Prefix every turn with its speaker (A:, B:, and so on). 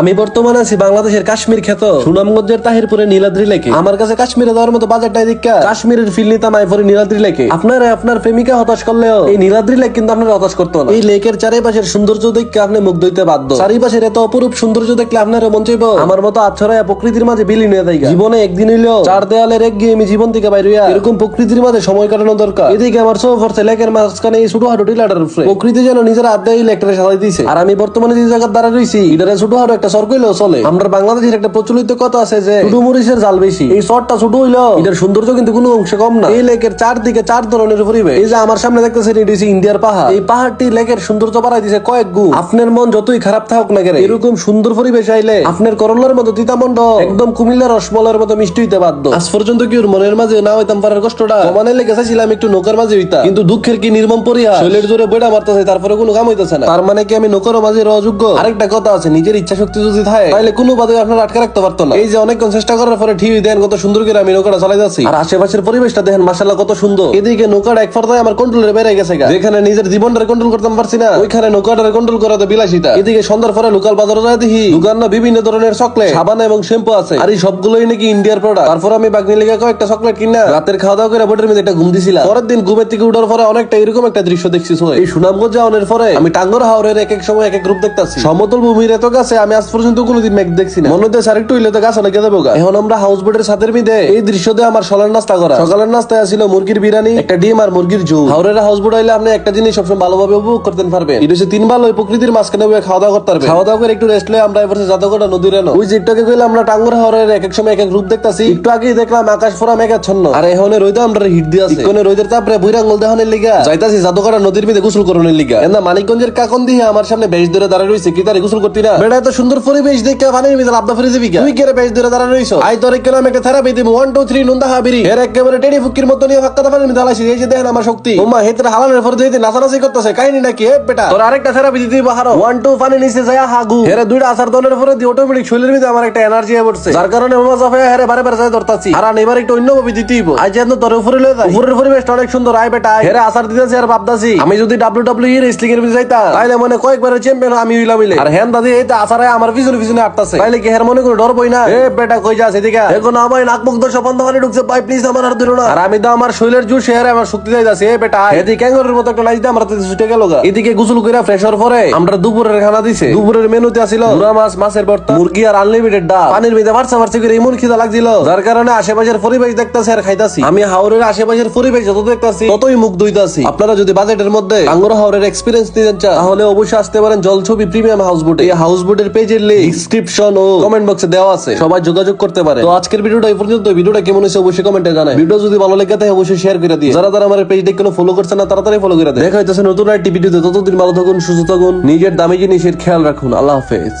A: আমি বর্তমানে আছি বাংলাদেশের কাশ্মীর খ্যাত সুনামগঞ্জের তাহিরপুরে নীলাদ্রি লেকে। আমার কাছে কাশ্মীরে যাওয়ার মতো বাজারটাই দীক্ষা। কাশ্মীরের ফিল নিতাম নীলাদ্রি লেকে। আপনারা আপনার প্রেমিকা হতাশ করলেও এই নীলাদ্রি লেক কিন্তু আপনার হতাশ করতো না। এই লেকের চারিপাশের সৌন্দর্য দেখে আপনি মুগ্ধ হইতে বাধ্য। চারিপাশের এত অপরূপ সৌন্দর্য দেখলে আপনার মন চাইব? আমার মতো আচ্ছরায় প্রকৃতির মাঝে বিলীন হয়ে যায় জীবনে একদিন হইলেও চার দেওয়ালের এক গিয়ে আমি জীবন থেকে বাইর হইয়া এরকম প্রকৃতির মাঝে সময় কাটানো দরকার। এদিকে আমার সব ফরছে লেকের মাঝখানে এই ছোট হাঁটু টিলাটার উপরে। প্রকৃতি যেন নিজের আড্ডা এই লেকটারে সাজাই দিয়েছে আর আমি বর্তমানে যে জায়গার দ্বারা রয়েছি এটারে ছোট হাঁটু একটা সর কইলেও চলে। আমরা বাংলাদেশের একটা প্রচলিত কথা আছে যে ছোট মরিচের জাল বেশি। এই ছোট হইলেও এটার সৌন্দর্য কিন্তু কোনো অংশে কম না। এই লেকের চারদিকে চার ধরনের পরিবেশ। এই যে আমার সামনে দেখতেছেন এটি হচ্ছে ইন্ডিয়ার পাহাড়। এই পাহাড়টি লেকের সৌন্দর্য বাড়াই দিছে কয়েক গুণ। আপনার মন যতই খারাপ থাকুক না কেন এরকম সুন্দর পরিবেশ আইলে আপনার করলার মতো তিতামন্ড একদম কুমিল্লার রসমলের মতো মিষ্টি হইতে বাধ্য। আজ পর্যন্ত কি ওর মনের মাঝে না হইতাম পারার কষ্টটা? কমানে লেগে চাইছিলাম একটু নৌকার মাঝে হইতা। কিন্তু দুঃখের কি নির্মম পরিয়া শৈলের জোরে বইটা মারতেছে তারপরে কোনো কাম হইতেছে না। তার মানে কি আমি নৌকার মাঝে অযোগ্য আরেকটা কথা আছে নিজের ইচ্ছা শক্তি যদি থাকে তাহলে কোনো বাদে আপনার আটকে রাখতে পারতো না। এই যে অনেকক্ষণ চেষ্টা করার পরে ঠিক দেন কত সুন্দর করে আমি নৌকাটা চালাই যাচ্ছি। আর আশেপাশের পরিবেশটা দেখেন মাসাল্লাহ কত সুন্দর। এদিকে নৌকাটা এক পর্দায় আমার কন্ট্রোলের বেড়ে গেছে যেখানে নিজের জীবনটা কন্ট্রোল করতে পারছি না ওইখানে নৌকাটারে কন্ট্রোল করা তো বিলাসিতা। এদিকে সন্ধ্যার পরে লোকাল বাজারে যায় দেখি দোকান বিভিন্ন ধরনের চকলেট সাবান এবং শ্যাম্পু আছে। আর এই সবগুলোই নাকি ইন্ডিয়ার প্রোডাক্ট তারপর আমি বাগনি লেগে কয়েকটা চকলেট কিনা রাতের খাওয়া দাওয়া করে বোটের মধ্যে একটা ঘুম দিছিলাম। পরের দিন ঘুমের থেকে উঠার পরে অনেকটা এরকম একটা দৃশ্য দেখছি। এই সুনামগঞ্জ যাওয়ার পরে আমি টাঙ্গর হাওরের এক এক সময় এক এক রূপ দেখতাছি। সমতল ভূমির এত গাছে আমি আজ পর্যন্ত কোনোদিন মেঘ দেখছি না। মনে হচ্ছে আরেকটু হইলে তো গাছ অনেক দেবো। এখন আমরা হাউস বোটের ছাদের মিদে এই দৃশ্য দিয়ে আমার সলার নাস্তা করা। সকালের নাস্তায় ছিল মুরগির বিরিয়ানি একটা ডিম আর মুরগির ঝোল। হাওরের হাউস বোট হইলে আপনি একটা জিনিস সবসময় ভালোভাবে উপভোগ করতে পারবেন। এটা হচ্ছে তিন ভালো প্রকৃতির মাঝখানে খাওয়া দাওয়া করতে পারবেন। খাওয়া দাওয়া করে একটু রেস্ট লয়ে আমরা এবার জাতকটা নদীর এলো ওই যে একটু আগে কইলাম আমরা টাঙ্গুর হাওরের এক এক সময় এক এক রূপ দেখতাছি। একটু আগেই দেখলাম আকাশ ফোরা মেঘাচ্ছন্ন। আর এখন রইতে আমরা হিট দিয়ে আছে। কোনে রইদের তাপরে বুইরাঙ্গল দেহনের লিগা। যাইতাছি জাদুকরা নদীর মধ্যে গোসল করনের লিগা। এন্দা মানিকগঞ্জের কাকন দিয়ে আমার সামনে বেশ ধরে দাঁড়ায় রইছে কি তারে গোসল করতি না? বেড়া এত সুন্দর পরিবেশ দেখে পানির মধ্যে লাভ ফিরে যাবি তুই কেরে বেশ ধরে দাঁড়ায় রইছো আই তোর কেন আমি একটা থেরাপি দিব? ওয়ান টু থ্রি নুন্দা হাবিরি। এর একেবারে টেডি ফুকির মতো নিয়ে ফাক্কা পানির মধ্যে আলাইছি এই যে দেখেন আমার শক্তি। ওমা হেতরে হালানের পর দিতে নাচানাচি করতেছে। কাহিনী নাকি? হে বেটা। তোর আরেকটা থেরাপি দিতে বাহারো ওয়ান টু পানি নিচে যায় হাগু। হেরে দুইটা আসার দলের পরে দিয়ে অটোমেটিক শরীরের মধ্যে আমার একটা এনার্জি হয়ে পড়ছে। যার কারণে মামা জাফে হেরে বারে বারে যায় ধরতাছি। আর এবার একটু অন্য ভাবে দিতেই আজ যেন তোর উপরে লয়ে যায় উপরের পরিবেশটা অনেক সুন্দর। আয় বেটা। হেরে আসার দিতেছি আর ভাবতাছি। আমি যদি ডাব্লিউ ডাব্লিউ ই রেসলিং এর মধ্যে যাইতাম তাইলে মনে কয়েকবার চ্যাম্পিয়ন আমি হইলাম আর হেন দাদি এই তো আসারে আমার পিছনে পিছনে আটতাছে তাইলে কি হের মনে করে ডর বই না এ বেটা কই যাস এদিকে এখন আমার নাক মুখ দর্শক বন্ধ করে ঢুকছে ভাই প্লিজ আমার আর দিল না। আর আমি তো আমার শরীরের জোর শেয়ারে আমার শক্তি যাইতাছে এ বেটা এদিকে ক্যাঙ্গারুর মতো একটা লাইট দিয়ে আমার হাতে ছুটে গেল গা। এদিকে গোসল কইরা ফ্রেশ হওয়ার পরে আমরা দুপুরের খানা দিছে। দুপুরের মেনুতে আছিল গুড়া মাছ মাছের ভর্তা মুরগি আর আনলিমিটেড ডাল। পানির ভিতরে বাড়ছে বাড়ছে করে এমন খিদা লাগছিল। যার কারণে আশেপাশের পরিবেশ দেখতাছি আর খাইতাছি। আমি হাওরের আশেপাশের পরিবেশ যত দেখতাছি ততই মুখ দইতাছি আপনারা যদি বাজেটের মধ্যে আঙ্গুর হাওরের এক্সপিরিয়েন্স নিতে চান তাহলে অবশ্যই আসতে পারেন জলছবি প্রিমিয়াম হাউস বোটে এই হাউস বোটের পেজের লিংক ডিসক্রিপশন ও কমেন্ট বক্সে দেওয়া আছে। সবাই যোগাযোগ করতে পারে। তো আজকের ভিডিওটা এই পর্যন্ত। ভিডিওটা কেমন হয়েছে অবশ্যই কমেন্টে জানাই ভিডিও যদি ভালো লেগে থাকে অবশ্যই শেয়ার করে দিয়ে যারা যারা আমার পেজটা কোনো ফলো করছে না, তাড়াতাড়ি ফলো করে দেয় দেখা হইতেছে নতুন একটি ভিডিওতে। ততদিন ভালো থাকুন, সুস্থ থাকুন, নিজের দামি জিনিসের খেয়াল রাখুন। আল্লাহ হাফেজ।